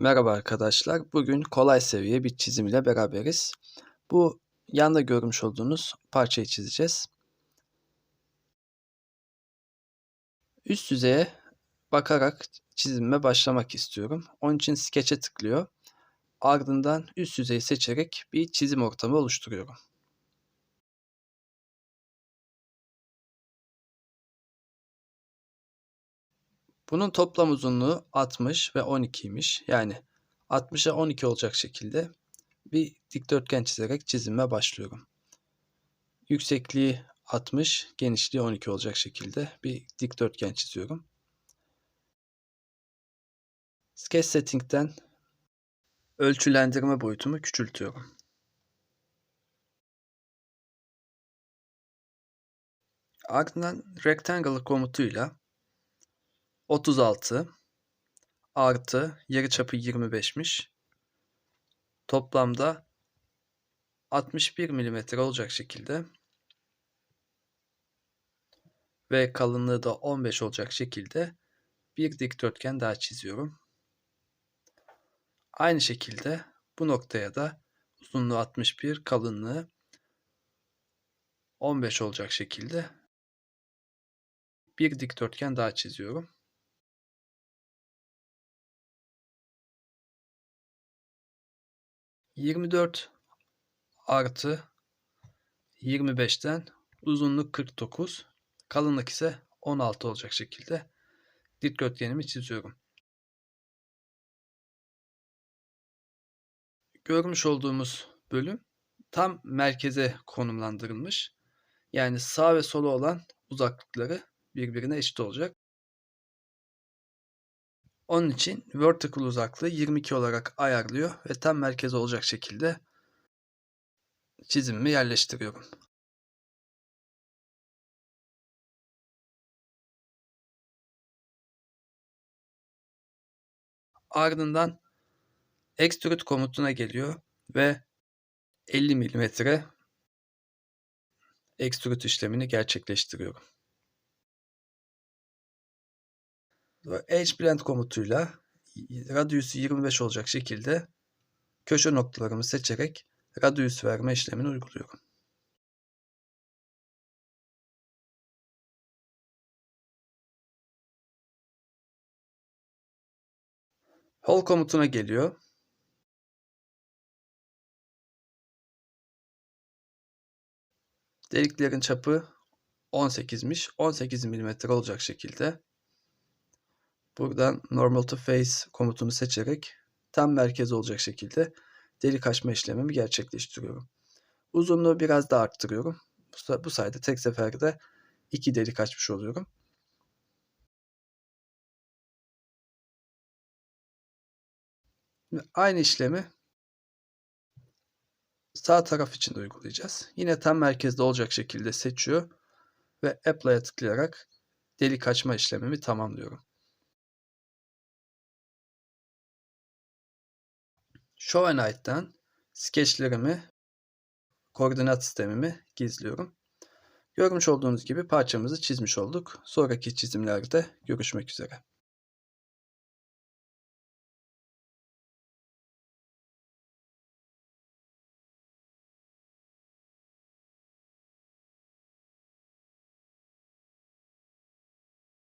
Merhaba arkadaşlar. Bugün kolay seviye bir çizim ile beraberiz. Bu yanda görmüş olduğunuz parçayı çizeceğiz. Üst yüzeye bakarak çizime başlamak istiyorum. Onun için Sketch'e tıklıyor. Ardından üst yüzeyi seçerek bir çizim ortamı oluşturuyorum. Bunun toplam uzunluğu 60 ve 12'ymiş. Yani 60'a 12 olacak şekilde bir dikdörtgen çizerek çizime başlıyorum. Yüksekliği 60, genişliği 12 olacak şekilde bir dikdörtgen çiziyorum. Sketch Setting'den ölçülendirme boyutumu küçültüyorum. Ardından Rectangle komutuyla 36 artı yarıçapı 25'miş. Toplamda 61 mm olacak şekilde ve kalınlığı da 15 olacak şekilde bir dikdörtgen daha çiziyorum. Aynı şekilde bu noktaya da uzunluğu 61, kalınlığı 15 olacak şekilde bir dikdörtgen daha çiziyorum. 24 artı 25'ten uzunluk 49, kalınlık ise 16 olacak şekilde dikdörtgenimi çiziyorum. Görmüş olduğumuz bölüm tam merkeze konumlandırılmış. Yani sağ ve sola olan uzaklıkları birbirine eşit olacak. Onun için vertical uzaklığı 22 olarak ayarlıyor ve tam merkez olacak şekilde çizimimi yerleştiriyorum. Ardından extrude komutuna geliyor ve 50 mm extrude işlemini gerçekleştiriyorum. Edge Blend komutuyla radiusu 25 olacak şekilde köşe noktalarımı seçerek radius verme işlemini uyguluyorum. Hole komutuna geliyor. Deliklerin çapı 18'miş. 18 mm olacak şekilde Buradan normal to face komutunu seçerek tam merkez olacak şekilde delik açma işlemimi gerçekleştiriyorum. Uzunluğu biraz daha arttırıyorum. Bu sayede tek seferde iki delik açmış oluyorum. Aynı işlemi sağ taraf için de uygulayacağız. Yine tam merkezde olacak şekilde seçiyor ve Apply'a tıklayarak delik açma işlemimi tamamlıyorum. Show Hide'den skeçlerimi, koordinat sistemimi gizliyorum. Görmüş olduğunuz gibi parçamızı çizmiş olduk. Sonraki çizimlerde görüşmek üzere.